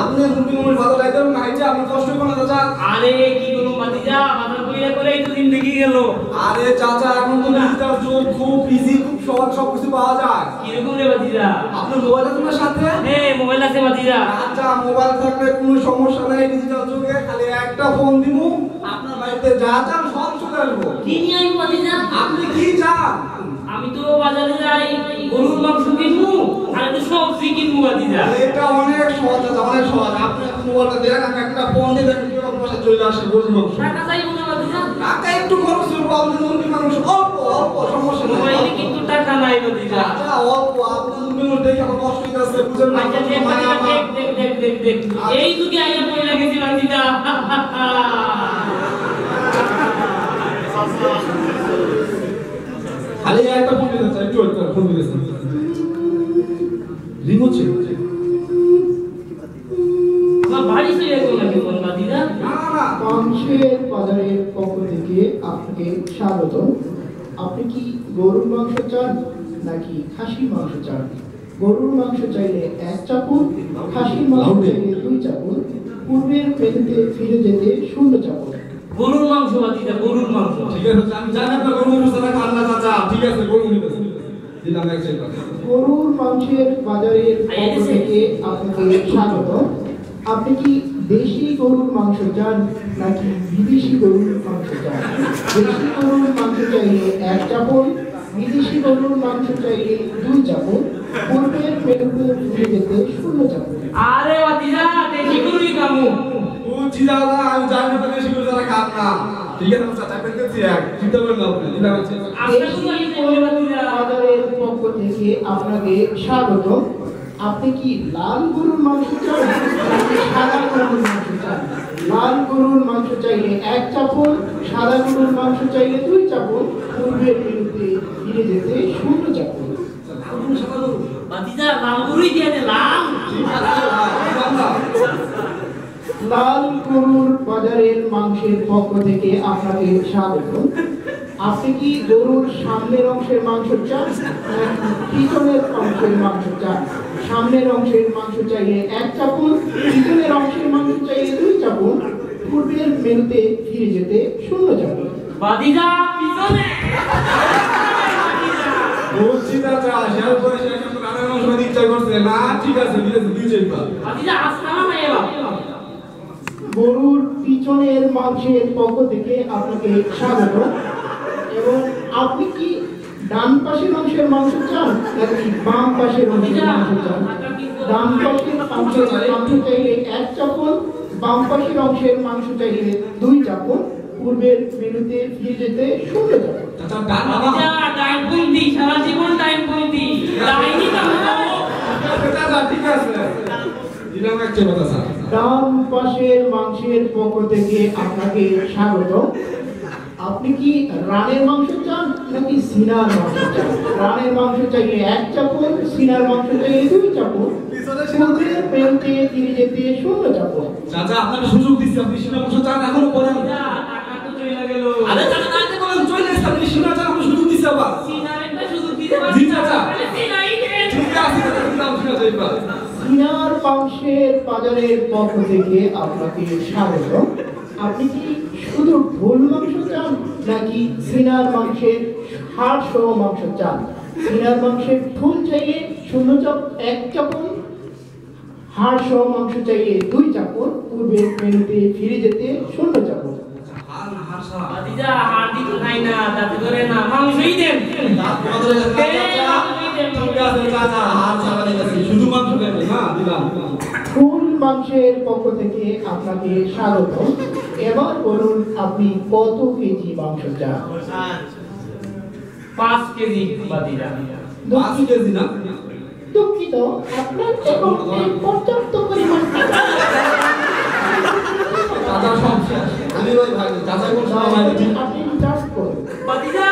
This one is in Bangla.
আপনি মুরগি মুরগি ভালো লাগবে না এই যে আপনি কষ্ট করেন চাচা। আরে কি করব ভাতিজা বাজার কইরা করেই তো জিন্দগি গেল। আরে চাচা এখন তো ডিজিটাল যুগ খুব ইজি খুব সহজ সব কিছু পাওয়া যায়। কীরকম রে ভাতিজা আপনার মোবাইল আছে আপনার সাথে? হ্যাঁ মোবাইল আছে ভাতিজা আচ্ছা মোবাইল থাকলে কোনো সমস্যা নাই ডিজিটাল যুগে। খালি একটা ফোন দিমু আপনার বাড়িতে যা চান সব চলে আসব। কি নিয়ে আইবো ভাতিজা আপনি কি চান? আমি তো বাজারে যাই গরুর মাংস সবজি এটা অনেক সহজ আছে অনেক সহজ। আপনি এখন মোবাইলটা দেন আমি একটা ফোন দিয়ে দেখেন কি রকম বাসা চলে আসে বুঝব টাকা চাইব না? টাকা একটু খরচ করব আপনি মুরগি মানুষ অল্প অল্প সমস্যা মোবাইলে কিন্তু টাকা নাই ভাতিজা আচ্ছা অল্প আপনি মুরগি মানুষ দেখে আমার কষ্ট হইতেছে বুঝেন না আচ্ছা দেখ দেখ দেখ দেখ দেখ দেখ এই যুগে আইয়া পড়ে লাগেছি ভাতিজা খালি একটা ফোন দিতে চাই একটু একটা ফোন দিতে চাই। রিং হচ্ছে বাড়ি চলে গেল নাকি কোন ভাতিজা না না মাংসের বাজারের পক্ষ থেকে আপনাকে স্বাগত আপনি কি গরুর মাংস চান নাকি খাসির মাংস চান? গরুর মাংস চাইলে এক চাপুর খাসির মাংস চাইলে দুই চাপুর পূর্বের মেনুতে ফিরে যেতে শূন্য চাপুর গরুর মাংস ভাতিজা গরুর মাংস। ঠিক আছে আমি জানি আপনার গরু মানুষ তারা কান্না চাচা। ঠিক আছে গরু নিতে দিলাম এক সেকেন্ড গরুর মাংসের বাজারের পক্ষ থেকে আপনাকে স্বাগত। আপনি কি দেশি গরুর মাংস চান নাকি বিদেশি গরুর মাংস চান? দেশি গরুর মাংস চাইলে এক চাপড় বিদেশি গরুর মাংস চাইলে দুই চাপড় পূর্বের মেনুতে ফিরে যেতে শূন্য চাপড় আরে ভাতিজা দেখি গরুই কামু বুঝছি দাদা আমি জানি আপনার বেশি করে তারা খান না। ঠিক আছে চাচা পেতে এক। চিন্তা করেন না আপনি দিলাম এক second। আপনার আমি বলে বাজারের থেকে আপনাকে স্বাগত আপনি কি লাল গরুর মাংস চান? সাদা গরুর মাংস চান। লাল গরুর মাংস চাইলে এক চাপড় সাদা গরুর মাংস চাইলে দুই চাপড় পূর্বের মেনুতে ফিরে যেতে শূন্য চাপড় লাল গরুই দিয়ে দে লাল। ঠিক আছে ভাই, দিলাম না। লাল গরুর বাজারের মাংসের পক্ষ থেকে আপনাকে স্বাগত আপনি কি গরুর সামনের অংশের মাংস চান পিছনের অংশের মাংস চান সামনের অংশের মাংস চাইলে এক চাপুন পিছনের অংশের মাংস চাইলে দুই চাপুন পূর্বের মেনুতে ফিরে যেতে শূন্য চাপুন ভাতিজা পিছনে! বুঝছি চাচা শেয়ার করে শেয়ার করে রান্নার মাংস ইচ্ছা করছে। না ঠিক আছে ঠিক আছে আসতে না না গরুর পিছনের মাংসের পক্ষ থেকে আপনাকে স্বাগত। এবং আপনি কি ডান পাশের অংশের মাংস চান নাকি বাম পাশের অংশের মাংস চান? ডান পাশের অংশের মাংস চাইলে এক চাপন বাম পাশের অংশের মাংস চাইলে দুই চাপন। পূর্বের মেনুতে ফিরে যেতে শূন্য সারা জীবন টাইম ঠিক আছে। চেয়ে চাচা ডান পাশের মাংসের পক্ষ থেকে আপনাকে স্বাগত আপনি কি রানের মাংস চান নাকি সিনার মাংস চান? রানের মাংস চাইলে এক চাপড় সিনার মাংস চাইলে দুই মেনুতে ফিরে যেতে শূন্য চাপড় চাচা আপনাকে সুযোগ দিচ্ছি আপনি মাংস চান এখনও আরে চাচা বলেন চলে এসে চান সুযোগ দিচ্ছি আবার। দিতে জি, চাচা। সিনাই ঠিক আছে চাচা দিলাম যাইবা সিনার মাংসের বাজারের পক্ষ থেকে আপনাকে স্বাগত আপনি কি শুধু ঢোল মাংস নাকি সিনার মাংসের হাড় সহ মাংস চান সিনার মাংসের ঠোল চাইলে শূন্য চাপ এক চাপন হাড় সহ মাংস চাইলে দুই চাপন পূর্বের মেনুতে ফিরে যেতে শূন্য চাপন। ফুল মাংসের পক্ষ থেকে আপনাকে স্বাগত এবার বলুন আপনি কত কেজি মাংস চান? পাঁচ কেজি পাঁচ কেজি না দুঃখিত। আপনার অ্যাকাউন্টে পর্যাপ্ত পরিমাণ টাকা করুন। সব